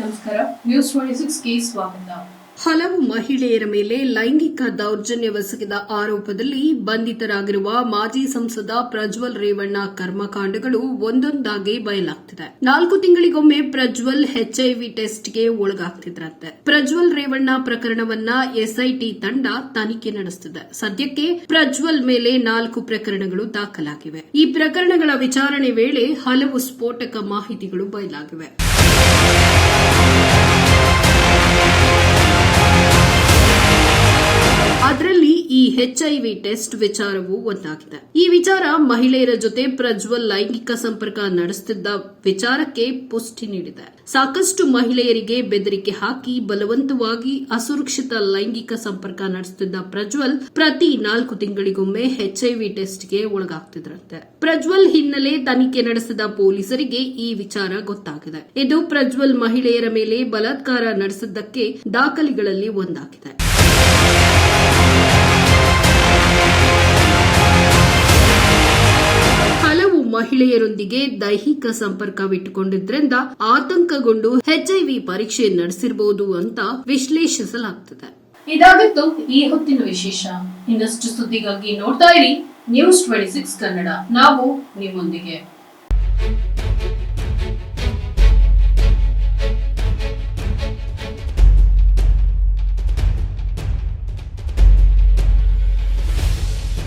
ನಮಸ್ಕಾರ. News twenty ಸಿಕ್ಸ್ಗೆ ಸ್ವಾಗತ. ಹಲವು ಮಹಿಳೆಯರ ಮೇಲೆ ಲೈಂಗಿಕ ದೌರ್ಜನ್ಯವೆಸಗಿದ ಆರೋಪದಲ್ಲಿ ಬಂಧಿತರಾಗಿರುವ ಮಾಜಿ ಸಂಸದ ಪ್ರಜ್ವಲ್ ರೇವಣ್ಣ ಕರ್ಮಕಾಂಡಗಳು ಒಂದೊಂದಾಗಿ ಬಯಲಾಗ್ತಿದೆ. ನಾಲ್ಕು ತಿಂಗಳಿಗೊಮ್ಮೆ ಪ್ರಜ್ವಲ್ ಎಚ್ಐವಿ ಟೆಸ್ಟ್ಗೆ ಒಳಗಾಗ್ತಿದ್ರಂತೆ. ಪ್ರಜ್ವಲ್ ರೇವಣ್ಣ ಪ್ರಕರಣವನ್ನ ಎಸ್ಐಟಿ ತಂಡ ತನಿಖೆ ನಡೆಸುತ್ತಿದೆ. ಸದ್ಯಕ್ಕೆ ಪ್ರಜ್ವಲ್ ಮೇಲೆ ನಾಲ್ಕು ಪ್ರಕರಣಗಳು ದಾಖಲಾಗಿವೆ. ಈ ಪ್ರಕರಣಗಳ ವಿಚಾರಣೆ ವೇಳೆ ಹಲವು ಸ್ಫೋಟಕ ಮಾಹಿತಿಗಳು ಬಯಲಾಗಿವೆ. ಅದರಲ್ಲಿ ಐ ವಿ ಟೆಸ್ಟ್ ವಿಚಾರವೂ ಒಂದಾಗಿದೆ. ಈ ವಿಚಾರ ಮಹಿಳೆಯರ ಜೊತೆ ಪ್ರಜ್ವಲ್ ಲೈಂಗಿಕ ಸಂಪರ್ಕ ನಡೆಸುತ್ತಿದ್ದ ವಿಚಾರಕ್ಕೆ ಪುಷ್ಟಿ ನೀಡಿದೆ. ಸಾಕಷ್ಟು ಮಹಿಳೆಯರಿಗೆ ಬೆದರಿಕೆ ಹಾಕಿ ಬಲವಂತವಾಗಿ ಅಸುರಕ್ಷಿತ ಲೈಂಗಿಕ ಸಂಪರ್ಕ ನಡೆಸುತ್ತಿದ್ದ ಪ್ರಜ್ವಲ್ ಪ್ರತಿ ನಾಲ್ಕು ತಿಂಗಳಿಗೊಮ್ಮೆ ಎಚ್ಐವಿ ಟೆಸ್ಟ್ಗೆ ಒಳಗಾಗ್ತಿದ್ರಂತೆ. ಪ್ರಜ್ವಲ್ ಹಿನ್ನೆಲೆ ತನಿಖೆ ನಡೆಸಿದ ಪೊಲೀಸರಿಗೆ ಈ ವಿಚಾರ ಗೊತ್ತಾಗಿದೆ. ಇದು ಪ್ರಜ್ವಲ್ ಮಹಿಳೆಯರ ಮೇಲೆ ಬಲಾತ್ಕಾರ ನಡೆಸಿದ್ದಕ್ಕೆ ದಾಖಲೆಗಳಲ್ಲಿ ಒಂದಾಗಿದೆ. ಮಹಿಳೆಯರೊಂದಿಗೆ ದೈಹಿಕ ಸಂಪರ್ಕವಿಟ್ಟುಕೊಂಡಿದ್ರಿಂದ ಆತಂಕಗೊಂಡು ಎಚ್ಐವಿ ಪರೀಕ್ಷೆ ನಡೆಸಿರಬಹುದು ಅಂತ ವಿಶ್ಲೇಷಿಸಲಾಗ್ತದೆ. ಇದಾಗಿತ್ತು ಈ ಹೊತ್ತಿನ ವಿಶೇಷ. ಇನ್ನಷ್ಟು ಸುದ್ದಿಗಾಗಿ ನೋಡ್ತಾ ಇರಿ ನ್ಯೂಸ್ ಟ್ವೆಂಟಿ ಸಿಕ್ಸ್ ಕನ್ನಡ. ನಾವು ನಿಮ್ಮೊಂದಿಗೆ.